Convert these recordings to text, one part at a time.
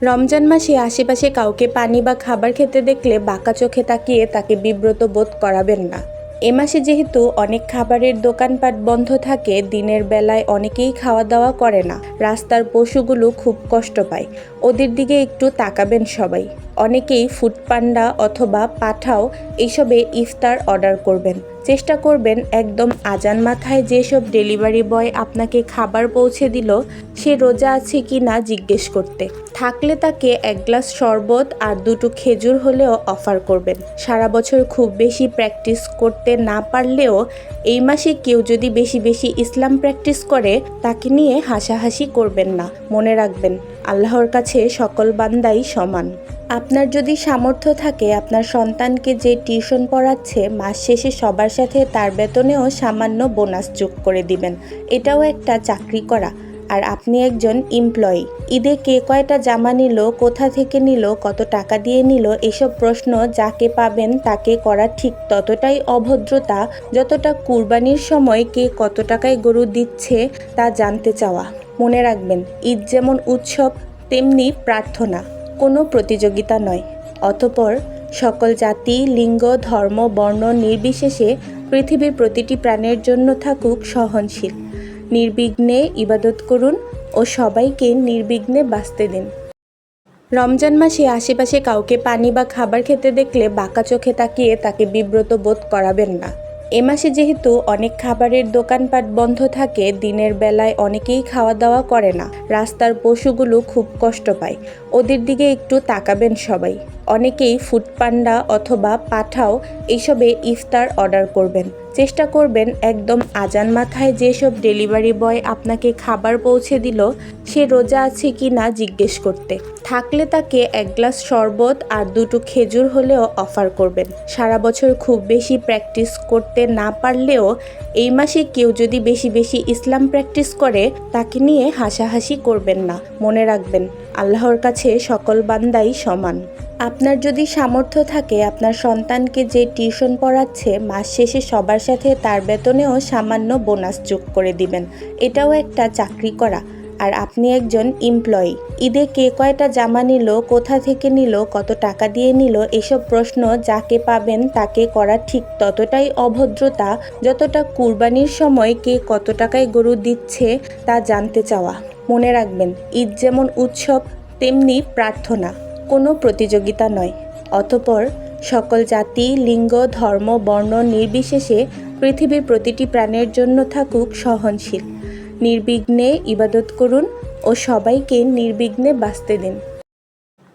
রমজান মাসে আশেপাশে কাউকে পানি বা খাবার খেতে দেখলে বাঁকা চোখে তাকিয়ে তাকে বিব্রত বোধ করাবেন না। এ মাসে যেহেতু অনেক খাবারের দোকানপাট বন্ধ থাকে, দিনের বেলায় অনেকেই খাওয়া দাওয়া করে না। রাস্তার পশুগুলো খুব কষ্ট পায়। ওদের দিকে একটু তাকাবেন সবাই। অনেকেই ফুড পান্ডা অথবা পাঠাও এইসবে ইফতার অর্ডার করবেন। চেষ্টা করবেন একদম আজান মাথায় যেসব ডেলিভারি বয় আপনাকে খাবার পৌঁছে দিল, সে রোজা আছে কি না জিজ্ঞেস করতে। থাকলে তাকে এক গ্লাস শরবত আর দুটো খেজুর হলেও অফার করবেন। সারা বছর খুব বেশি প্র্যাকটিস করতে না পারলেও এই মাসে কেউ যদি বেশি বেশি ইসলাম প্র্যাকটিস করে, তাকে নিয়ে হাসাহাসি করবেন না। মনে রাখবেন, আল্লাহর কাছে সকল বান্দাই সমান। আপনার যদি সামর্থ্য থাকে, আপনার সন্তানকে যে টিউশন পড়াচ্ছে, মাস শেষে সবার সাথে তার বেতনেও সামান্য বোনাস যোগ করে দিবেন। এটাও একটা চাকরি করা। আর আপনি একজন এমপ্লয়ি ঈদে কে কয়টা জামা নিল, কোথা থেকে নিল, কত টাকা দিয়ে নিল, এসব প্রশ্ন যাকে পাবেন তাকে করা ঠিক ততটাই অভদ্রতা যতটা কুরবানির সময় কে কত টাকায় গরু দিচ্ছে তা জানতে চাওয়া। মনে রাখবেন, ঈদ যেমন উৎসব, তেমনি প্রার্থনা, কোনো প্রতিযোগিতা নয়। অতপর সকল জাতি, লিঙ্গ, ধর্ম, বর্ণ নির্বিশেষে পৃথিবীর প্রতিটি প্রাণের জন্য থাকুক সহনশীল। নির্বিঘ্নে ইবাদত করুন ও সবাইকে নির্বিঘ্নে বাঁচতে দিন। রমজান মাসে আশেপাশে কাউকে পানি বা খাবার খেতে দেখলে বাঁকা চোখে তাকিয়ে তাকে বিব্রত বোধ করাবেন না। এ মাসে যেহেতু অনেক খাবারের দোকানপাট বন্ধ থাকে, দিনের বেলায় অনেকেই খাওয়া দাওয়া করে না। রাস্তার পশুগুলো খুব কষ্ট পায়। ওদের দিকে একটু তাকাবেন সবাই। অনেকেই ফুড পান্ডা অথবা পাঠাও এইসবে ইফতার অর্ডার করবেন। চেষ্টা করবেন একদম আজান মাথায় যেসব ডেলিভারি বয় আপনাকে খাবার পৌঁছে দিল, সে রোজা আছে কি না জিজ্ঞেস করতে। থাকলে তাকে এক গ্লাস শরবত আর দুটো খেজুর হলেও অফার করবেন। সারা বছর খুব বেশি প্র্যাকটিস করতে না পারলেও এই মাসে কেউ যদি বেশি বেশি ইসলাম প্র্যাকটিস করে, তাকে নিয়ে হাসাহাসি করবেন না। মনে রাখবেন। আল্লাহর কাছে সকল বান্দাই সমান। আপনার যদি সামর্থ্য থাকে, আপনার সন্তানকে যে টিউশন পড়াচ্ছে, মাস শেষে সবার সাথে তার বেতনেও সামান্য বোনাস যোগ করে দিবেন। এটাও একটা চাকরি করা। আর আপনি একজন এমপ্লয়ি ঈদে কে কয়টা জামা নিল, কোথা থেকে নিল, কত টাকা দিয়ে নিল, এসব প্রশ্ন যাকে পাবেন তাকে করা ঠিক ততটাই অভদ্রতা, যতটা কুরবানির সময় কে কত টাকায় গরু দিচ্ছে তা জানতে চাওয়া। মনে রাখবেন, ঈদ যেমন উৎসব, তেমনি প্রার্থনা, কোনো প্রতিযোগিতা নয়। অতপর সকল জাতি, লিঙ্গ, ধর্ম, বর্ণ নির্বিশেষে পৃথিবীর প্রতিটি প্রাণের জন্য থাকুক সহনশীল। নির্বিঘ্নে ইবাদত করুন ও সবাইকে নির্বিঘ্নে বাঁচতে দিন।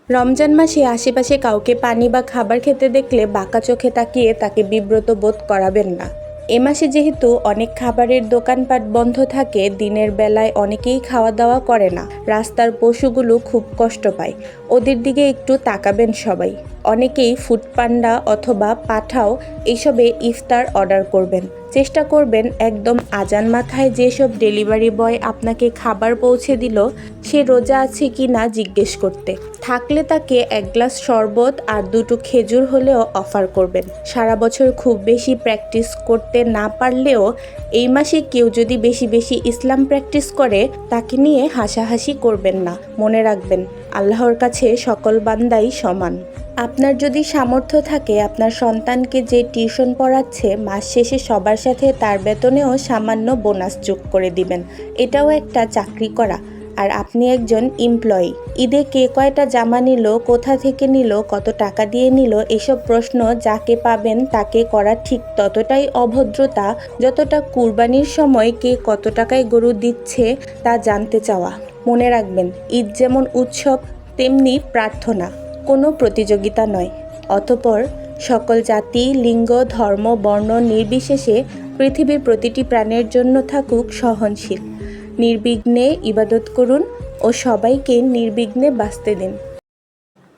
রমজান মাসে আশেপাশে কাউকে পানি বা খাবার খেতে দেখলে বাঁকা চোখে তাকিয়ে তাকে বিব্রত বোধ করাবেন না। এ মাসে যেহেতু অনেক খাবারের দোকানপাট বন্ধ থাকে, দিনের বেলায় অনেকেই খাওয়া দাওয়া করে না। রাস্তার পশুগুলো খুব কষ্ট পায়। ওদের দিকে একটু তাকাবেন সবাই। অনেকেই ফুড পান্ডা অথবা পাঠাও এইসবে ইফতার অর্ডার করবেন। চেষ্টা করবেন একদম আজান মাথায় যেসব ডেলিভারি বয় আপনাকে খাবার পৌঁছে দিল, সে রোজা আছে কি না জিজ্ঞেস করতে। থাকলে তাকে এক গ্লাস শরবত আর দুটো খেজুর হলেও অফার করবেন। সারা বছর খুব বেশি প্র্যাকটিস করতে না পারলেও এই মাসে কেউ যদি বেশি বেশি ইসলাম প্র্যাকটিস করে, তাকে নিয়ে হাসাহাসি করবেন না। মনে রাখবেন আল্লাহর কাছে সকল বান্দাই সমান। আপনার যদি সামর্থ্য থাকে, আপনার সন্তানকে যে টিউশন পড়াচ্ছে, মাস শেষে সবার সাথে তার বেতনেও সামান্য বোনাস যোগ করে দিবেন। এটাও একটা চাকরি করা। আর আপনি একজন এমপ্লয়ি ঈদে কে কয়টা জামা নিল, কোথা থেকে নিল, কত টাকা দিয়ে নিল, এসব প্রশ্ন যাকে পাবেন তাকে করা ঠিক ততটাই অভদ্রতা, যতটা কুরবানির সময় কে কত টাকায় গরু দিচ্ছে তা জানতে চাওয়া। মনে রাখবেন, ঈদ যেমন উৎসব, তেমনি প্রার্থনা, কোনো প্রতিযোগিতা নয়। অতপর, সকল জাতি, লিঙ্গ, ধর্ম, বর্ণ নির্বিশেষে পৃথিবীর প্রতিটি প্রাণের জন্য থাকুক সহনশীল। নির্বিঘ্নে ইবাদত করুন ও সবাইকে নির্বিঘ্নে বাঁচতে দিন।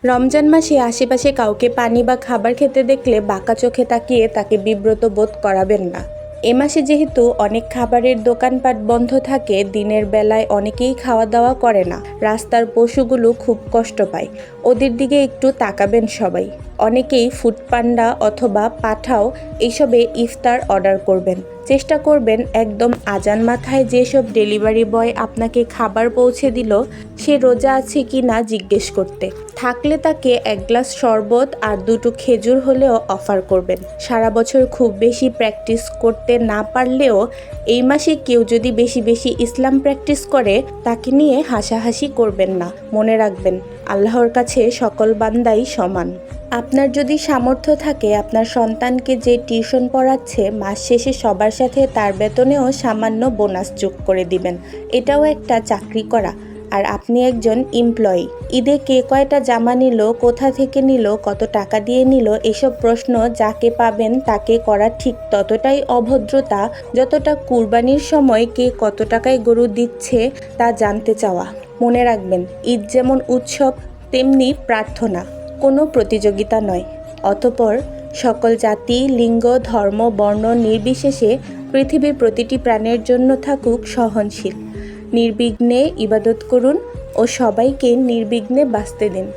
রমজান মাসে আশেপাশে কাউকে পানি বা খাবার খেতে দেখলে বাঁকা চোখে তাকিয়ে তাকে বিব্রত বোধ করাবেন না। এ মাসে যেহেতু অনেক খাবারের দোকানপাট বন্ধ থাকে, দিনের বেলায় অনেকেই খাওয়া দাওয়া করে না। রাস্তার পশুগুলো খুব কষ্ট পায়। ওদের দিকে একটু তাকাবেন সবাই। অনেকেই ফুড পান্ডা অথবা পাঠাও, এইসবে ইফতার অর্ডার করবেন। চেষ্টা করবেন একদম আজান মাথায় যেসব ডেলিভারি বয় আপনাকে খাবার পৌঁছে দিল, সে রোজা আছে কি না জিজ্ঞেস করতে। থাকলে তাকে এক গ্লাস শরবত আর দুটো খেজুর হলেও অফার করবেন। সারা বছর খুব বেশি প্র্যাকটিস করতে না পারলেও এই মাসে কেউ যদি বেশি বেশি ইসলাম প্র্যাকটিস করে, তাকে নিয়ে হাসাহাসি করবেন না। মনে রাখবেন, আল্লাহর কাছে সকল বান্দাই সমান। আপনার যদি সামর্থ্য থাকে, আপনার সন্তানকে যে টিউশন পড়াচ্ছে, মাস শেষে সবার সাথে তার বেতনেও সামান্য বোনাস যোগ করে দিবেন। এটাও একটা চাকরি করা। আর আপনি একজন এমপ্লয়ি ঈদে কে কয়টা জামা নিল, কোথা থেকে নিল, কত টাকা দিয়ে নিল, এসব প্রশ্ন যাকে পাবেন তাকে করা ঠিক ততটাই অভদ্রতা যতটা কুরবানির সময় কে কত টাকায় গরু দিচ্ছে তা জানতে চাওয়া। মনে রাখবেন, ঈদ যেমন উৎসব, তেমনি প্রার্থনা। কোনো প্রতিযোগিতা নয়। অতপর সকল জাতি, লিঙ্গ, ধর্ম, বর্ণ নির্বিশেষে পৃথিবীর প্রতিটি প্রাণের জন্য থাকুক সহনশীল। নির্বিঘ্নে ইবাদত করুন ও সবাইকে নির্বিঘ্নে বাঁচতে দিন।